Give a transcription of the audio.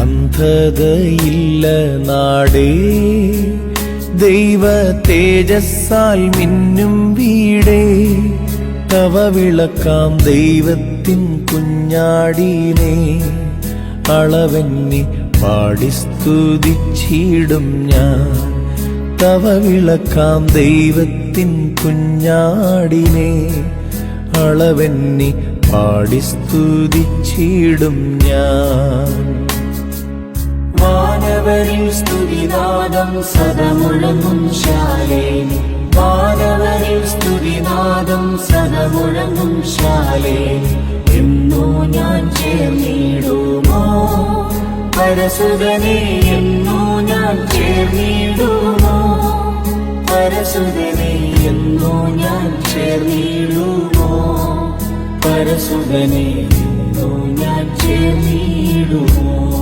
അന്ധതയില്ല നാടേ. ദൈവ തേജസ്സാൽ മിന്നും വീടേ. തവ വിളക്കാം ദൈവത്തിൻ കുഞ്ഞാടീനെ. അളവെന്നി പാടി സ്തുതിച്ചിടും ഞാൻ. തവ വിളക്കാം ദൈവത്തിൻ കുഞ്ഞാടിനെ. അളവെന്നി പാടി സ്തുതിച്ചിടും ഞാൻ. വാനവരിൽ സ്തുതിനാദം സദമുഴങ്ങും ശാലേ. മാനവരിൽ സ്തുതിനാദം സദമുഴങ്ങും ശാലേ. എന്നോ ഞാൻ ചേർന്നിടുമോ? പരസുതനെ എന്നോ ഞാൻ ചേർന്നിടുമോ? പരസുതനെ എന്നോ ഞാൻ ചേർന്നിടുമോ? പരസുതനെ എന്നോ ഞാൻ ചേർന്നിടുമോ?